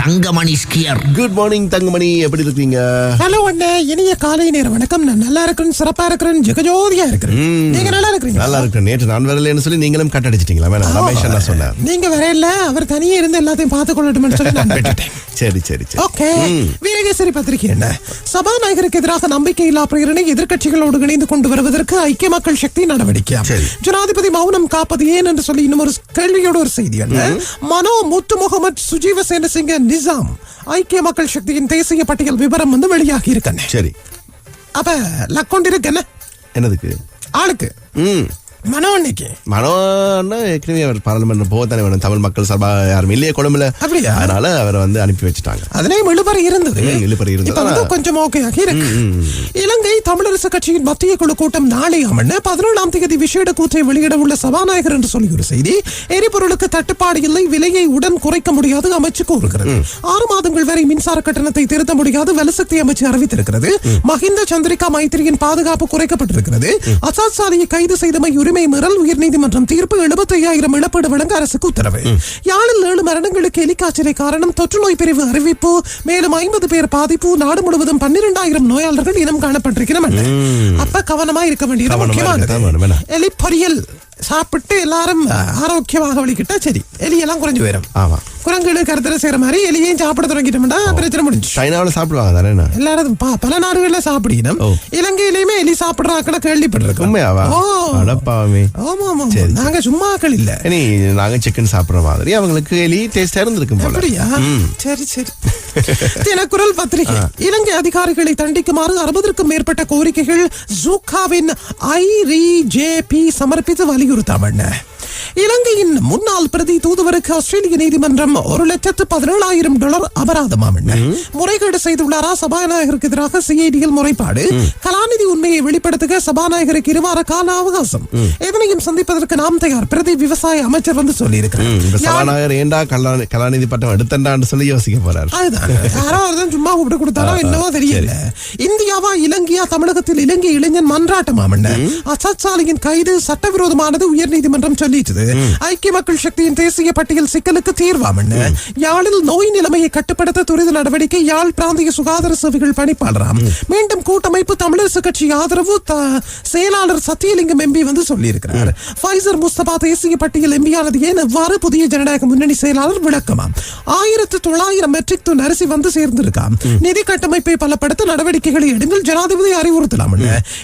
Thangamani skier. Good morning Thangamani. எப்படி இருக்கீங்க? Hello அண்ணே இனிய காலை நேர வணக்கம். நான் நல்லா இருக்கிறேன் சிறப்பா இருக்கிறேன் ஜெகஜோதியா இருக்கிறேன். நீங்க நல்லா இருக்கிறீங்க நல்லா இருக்கு நேற்று நான் வரலன்னு சொல்லி நீங்களும் கட் அடிச்சிட்டீங்களா? வேணாம் ரமேஷ் என்ன சொன்னார் நீங்க வரையில அவர் தனியே இருந்து எல்லாத்தையும் பார்த்து கொள்ளட்டும்னு சொல்லி நான் விட்டுட்டேன். சரி சரி சரி. ஓகே. வீரகேசரி பத்திரிகை என்ன? சபாநாயகருக்கு எதிராக நம்பிக்கையில்லா பிரேரணை எதிர்க்கட்சிகளோடு இணைந்து கொண்டு வருவதற்கு ஐக்கிய மக்கள் சக்தி நடவடிக்கை. ஜனாதிபதி மௌனம் காப்பது ஏன் என்று சொல்லி இன்னும் ஒரு கேள்வியோட ஒரு செய்தி என்ன? மனோ முத்து முகமது சுஜீவ சேனசிங்க நிசாம் ஐக்கிய மக்கள் சக்தியின் தேசிய பட்டியல் விவரம் வந்து வெளியாகி இருக்கண்ணே. சரி. அப்ப லக்கொண்டு இருக்கண்ணே என்னதுக்கு? ஆளுக்கு. ம். மனோ அன்னைக்கு மனோன்னா ஏற்கனவே அவர் பாராளுமன்றம் போகத்தானே வேணும் தமிழ் மக்கள் சார்பா யாரும் இல்லையே கொழும்புல. அப்படியா? அதனால அவரை வந்து அனுப்பி வச்சுட்டாங்க. அதுலயும் இழுபறி இருந்தது. ம், இழுபறி இருந்தது. இப்ப வந்து கொஞ்சம் ஓகேயாக இருக்கு. இலங்கை தமிழரசு கட்சியின் மத்திய குழு கூட்டம் நாளை அமர்ந்து பதினேழாம் தேதி விசேட கூற்றை வெளியிட உள்ள சபாநாயகர் என்று சொல்லி ஒரு செய்தி எரிபொருளுக்கு தட்டுப்பாடு இல்லை விலையை உடன் குறைக்க முடியாது அமைச்சு கூறுகிறது. ஆறு மாதங்கள் வரை மின்சார கட்டணத்தை திருத்த முடியாது வலுசக்தி அமைச்சு அறிவித்திருக்கிறது. மஹிந்த சந்திரிகா மைத்திரியின் பாதுகாப்பு குறைக்கப்பட்டிருக்கிறது. அசாத் சாலியை கைது செய்தமை உரிமை மீறல் உயர்நீதிமன்றம் தீர்ப்பு எழுபத்தி ஐயாயிரம் இழப்பீடு வழங்க அரசுக்கு உத்தரவு. யாழில் ஏழு மரணங்களுக்கு எலிக்காய்ச்சலை காரணம் தொற்று நோய் பிரிவு அறிவிப்பு. மேலும் ஐம்பது பேர் பாதிப்பு. நாடு முழுவதும் பன்னிரெண்டாயிரம் நோயாளர்கள் இனம் காணப்பட்டிருக்கிறோம் அப்ப கவனமா இருக்க வேண்டியது முக்கியமானது. எலி பொரியல் சாப்பிட்டு எல்லாரும் ஆரோக்கியமாக வழிகிட்டா சரி. எலி எல்லாம் குறைஞ்சு போயிடும் ஆமா. குரங்குகள் கருத்தரை செய்யற மாதிரி எலியையும் சாப்பிட தொடங்கிட்டோம்னா பிரச்சனை முடிஞ்சு சைனாவில் சாப்பிடுவாங்க தானே எல்லாரும் பல நாடுகள்ல சாப்பிடணும் ஓ. இலங்கையிலுமே எலி சாப்பிடுற ஆக்களை கேள்விப்பட்டிருக்கோம். உண்மையாவா. அடப்பாவே. ஆமா ஆமா நாங்க சும்மா ஆக்கள் இல்ல. இனி நாங்க சிக்கன் சாப்பிடுற மாதிரி அவங்களுக்கு எலி டேஸ்டா இருந்திருக்கும் போல. சரி சரி. தினக்குரல் பத்திரிகை. இலங்கை அதிகாரிகளை தண்டிக்குமாறு அறுபதற்கும் மேற்பட்ட கோரிக்கைகள் ஜூகாவின் ஐரி ஜேபி சமர்ப்பித்து வலியுறுத்தாமண்ண இலங்கையின் முன்னாள் பிரதி தூதுவருக்கு ஆஸ்திரேலிய நீதிமன்றம் ஒரு லட்சத்து பதினேழாயிரம் டாலர் அபராதமாமண்ண முறைகேடு செய்துள்ளாரா சபாநாயகருக்கு எதிராக சிஐடியில் முறைப்பாடு. கலாநிதி உண்மையை வெளிப்படுத்துக. சபாநாயகருக்கு இருவார கால அவகாசம். எதனையும் சந்திப்பதற்கு நாம் தயார். பிரதி விவசாய அமைச்சர் வந்து ம், இப்ப சொல்லியிருக்கிறார் சபாநாயகர் ஏண்டா கலாநி கலாநிதி பட்டம் எடுத்தண்டான்னு சொல்லி யோசிக்க போறாரு. அதுதான். யாரோ ஒருத்தன் சும்மா கூப்பிட்டு கொடுத்தாரோ என்னவோ தெரியல. இந்தியாவா இலங்கையா தமிழகத்தில் இலங்கை இளைஞன் மன்றாட்டமாமண்ண அசாத் சாலியின் கைது சட்டவிரோதமானது உயர்நீதிமன்றம் சொல்லிட்டது. ஐக்கிய மக்கள் சக்தியின் தேசிய பட்டியல் சிக்கலுக்கு தீர்வாமண்ண யாழில் நோய் நிலைமையை கட்டுப்படுத்த துரித நடவடிக்கை யாழ் பிராந்திய சுகாதார சேவைகள் பணிப்பாளராம். மீண்டும் கூட்டமைப்பு தமிழரசு கட்சி ஆதரவு த- செயலாளர் சத்தியலிங்கம் எம்பி வந்து சொல்லியிருக்கிறார். ஃபைசர் முஸ்தபா தேசிய பட்டியல் எம்பியானது ஏன் எவ்வாறு புதிய ஜனநாயக முன்னணி செயலாளர் விளக்கமாம் ஆயிரத்து தொள்ளாயிரம் மெட்ரிக் டன் அரிசி வந்து சேர்ந்திருக்காம் நிதி கட்டமைப்பை பலப்படுத்த நடவடிக்கைகளை எடுங்கள் ஜனாதிபதி அறிவுறுத்தலாம்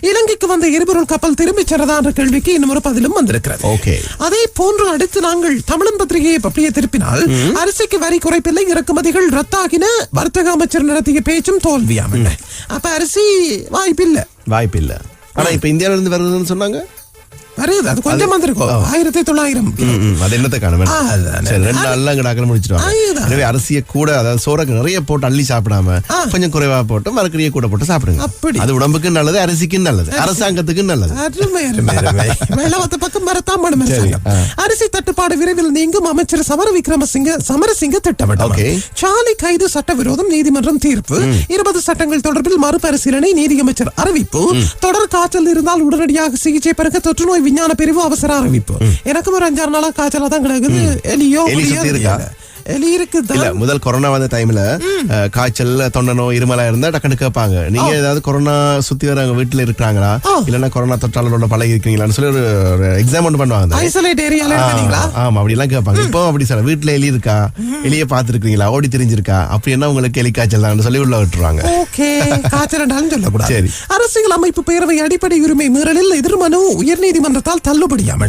இலங்கைக்கு வந்த எரிபொருள் கப்பல் திரும்பிச் சென்றதா என்ற கேள்விக்கு இன்னும் ஒரு பதிலும் வந்திருக்கிறது. அதே போன்று அடுத்து நாங்கள் தமிழன் பத்திரிகையை அப்படியே திருப்பினால் அரிசிக்கு வரி குறைப்பில்லை இறக்குமதிகள் ரத்தாகின வர்த்தக அமைச்சர் நடத்திய பேச்சும் தோல்வியாம அப்ப அரிசி வாய்ப்பில்லை. வாய்ப்பு இல்லை ஆனா இப்ப இந்தியாவிலேருந்து வருதுன்னு சொன்னாங்க? ரெண்டு நாள்ல அங்க முடிச்சிருவாங்க. எனவே அரிசியை கூட அதாவது சோறக்கு நிறைய போட்டு அள்ளி சாப்பிடாம. கொஞ்சம் குறைவா போட்டு கூட போட்டு சாப்பிடுங்க. அப்படி. அது உடம்புக்கு நல்லது அரிசிக்கு நல்லது. அரசாங்கத்துக்கு நல்லது. அருமை அருமை. பக்கம். அரிசி தட்டுப்பாடு விரைவில் நீங்கும் அமைச்சர் சமர விக்ரமசிங்க சமரசிங்க Okay. சாலை கைது சட்டவிரோதம் நீதிமன்றம் தீர்ப்பு. இருபது சட்டங்கள் தொடர்பில் மறுபரிசீலனை நீதியமைச்சர் அறிவிப்பு. தொடர் காய்ச்சல் இருந்தால் உடனடியாக சிகிச்சை பெருக தொற்று நோய் விஞ்ஞான பிரிவு அவசர அறிவிப்பு எனக்கும் ஒரு அஞ்சாறு நாளா காய்ச்சலா தான் கிடக்குது எலியோ எலி புலியோ சுத்தி இருக்கா? தெரியல. எலி இருக்கு இல்ல முதல் கொரோனா வந்த டைம்ல காய்ச்சல் தொண்டை நோய் இருமலா இருந்தா டக்குனு கேட்பாங்க நீங்க ஏதாவது கொரோனா சுத்தி வரவங்க வீட்டுல இருக்கிறாங்களா. இல்லன்னா கொரோனா தொற்றாளரோட பழகி இருக்கீங்களான்னு சொல்லி ஒரு எக்ஸாம் ஒன்று பண்ணுவாங்க. ஐசோலேட் ஏரியால ஆமா அப்படி எல்லாம் கேட்பாங்க இப்போ அப்படி சார் வீட்டுல எலி இருக்கா? எலிய பாத்துருக்கீங்களா ஓடி தெரிஞ்சிருக்கா? அப்படி என்ன உங்களுக்கு எலி காய்ச்சல் தான் சொல்லி உள்ள விட்டுருவாங்க. ஓகே காய்ச்சல் சொல்லக்கூடாது. சரி. அரசியல் அமைப்பு பேரவை அடிப்படை உரிமை மீறலில் எதிர்மனு உயர்நீதிமன்றத்தால் தள்ளுபடியாம்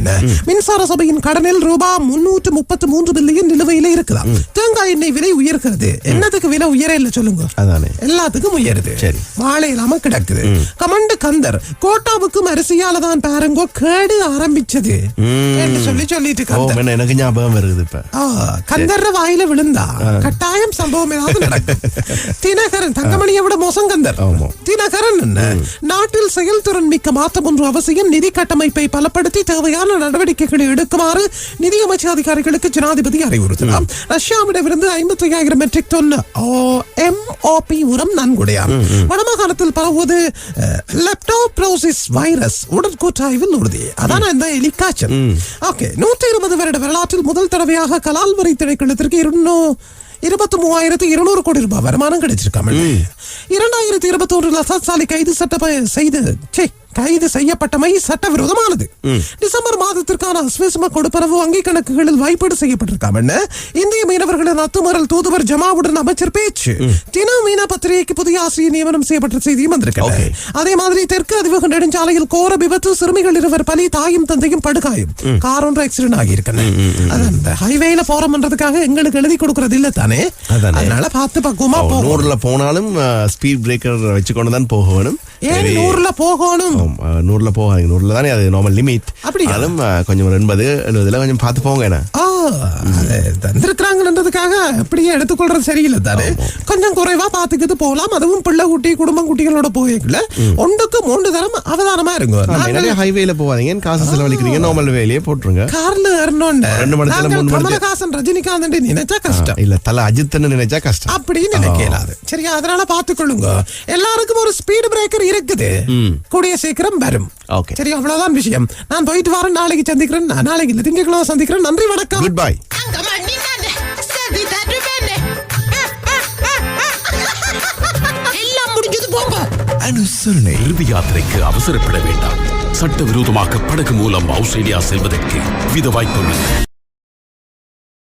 மின்சார சபையின் கடனில் ரூபாய் முன்னூற்று முப்பத்து மூன்று பில்லியன் நிலுவையில இருக்குதாம். தேங்காய் எண்ணெய் விலை உயர்கிறது. என்னத்துக்கு விலை உயர இல்ல சொல்லுங்க. எல்லாத்துக்கும் உயருது. சரி. வாழை இல்லாம கிடக்குது. கமண்டு கந்தர் கோட்டாவுக்கும் அரிசியால தான் பாருங்க கேடு ஆரம்பிச்சது. சொல்லி சொல்லிட்டு எனக்கு ஞாபகம் வருது இப்ப கந்தர்ற வாயில விழுந்தா கட்டாயம் சம்பவம் ஏதாவது நடக்கும் தினகரன் தங்கமணியை விட மோசம் கந்தர் ஆமா. தினகரன் என்ன நாட்டில் செயல்திறன் மிக்க மாற்றம் ஒன்று அவசியம் நிதி கட்டமைப்பை பலப்படுத்தி தேவையான நடவடிக்கைகளை எடுக்குமாறு நிதியமைச்சு அதிகாரிகளுக்கு ஜனாதிபதி அறிவுறுத்தலாம் ரஷ்யாவிடமிருந்து ஐம்பத்தி ஐயாயிரம் மெட்ரிக் டன் எம்ஓபி உரம் நன்கொடையாம். வடமாகாணத்தில் பரவுவது லெப்டோப்ரோசிஸ் வைரஸ் உடற்கூற்றாய்வில் உறுதி அதான இந்த எலிக்காய்ச்சல். ஓகே நூற்றி இருபது வருட வரலாற்றில் முதல் தடவையாக கலால் வரி திணைக்களத்திற்கு இருநூ இருபத்தி மூவாயிரத்து இருநூறு கோடி ரூபாய் வருமானம் கிடைச்சிருக்காம. இரண்டாயிரத்தி இருபத்தி ஒன்றில் அசாத் சாலை கைது சட்ட செய்து ச்சே, கைது செய்யப்பட்டமை சட்டவிரோதமானது. டிசம்பர் மாதத்திற்கான அஸ்வசம கொடுப்பனவு வங்கி கணக்குகளில் வைப்பீடு செய்யப்பட்டிருக்காம. இந்திய மீனவர்களின் அத்துமறல் தூதுவர் ஜமாவுடன் அமைச்சர் பேச்சு. தின மீன பத்திரிகைக்கு புதிய ஆசிரியர் நியமனம் செய்யப்பட்ட செய்தியும் வந்திருக்கிறது அதே மாதிரி தெற்கு அதிவக நெடுஞ்சாலையில் கோர விபத்து சிறுமிகள் இருவர் பலி தாயும் தந்தையும் படுகாயும். கார் ஒன்று ஆக்சிடென்ட் ஆகியிருக்கேன் ஹைவேல போறோம்ன்றதுக்காக எங்களுக்கு எழுதி கொடுக்கறது இல்ல தானே? அதானே. அதனால பார்த்து பக்குவமா போகணும் நூறுல போனாலும் ஸ்பீட் பிரேக்கர் வச்சுக்கொண்டு தான் போக வேணும் ஏன். நூறுல போகணும்? ஆம், ஆ, நூறுல போகாதீங்க. நூறுல தானே அது நார்மல் லிமிட் அப்படியா? அதுவும் கொஞ்சம் எண்பது எழுபதுல கொஞ்சம் பார்த்து போங்க என்ன. தந்திருக்கிறாங்கன்றதுக்காக அப்படியே எடுத்துக்கொள்றது சரியில்லை தானே? கொஞ்சம் குறைவா பாத்துக்கிட்டு போகலாம். அதுவும் பிள்ளை குட்டி குடும்பம் குட்டிகளோட போய்க்கல ஒன்றுக்கு மூன்று தரம் அவதானமா இருங்க ஹைவேல போகாதீங்க காசு செலவழிக்கிறீங்க? நார்மல் வேலையே போட்டுருங்க. கார்ல ஏறணும்னு. ரெண்டு மணி நேரம், மூணு மணி. கமலஹாசன் ரஜினிகாந்த் நினைச்சா கஷ்டம். இல்ல தல அஜித்னு நினைச்சா கஷ்டம். அப்படின்னு நினைக்கலாது சரியா அதனால பாத்துக்கொள்ளுங்க எல்லாருக்கும் ஒரு ஸ்பீடு பிரேக்கர் இருக்குது. கூடிய சீக்கிரம் வரும். Okay. சரி அவ்வளவுதான் விஷயம். நான் போயிட்டு வரேன் நாளைக்கு சந்திக்கிறேன். நான் நாளைக்கு இல்ல திங்கட்கிழமை சந்திக்கிறேன். நன்றி வணக்கம். குட் பை அங்க மண்ணிங்கானே சதி தருவேனே எல்லாம் முடிஞ்சது போங்க அனுசரணை இறுதி யாத்திரைக்கு அவசரப்பட வேண்டாம். சட்டவிரோதமாக படகு மூலம் ஆஸ்திரேலியா செல்வதற்கு வித வாய்ப்புள்ளது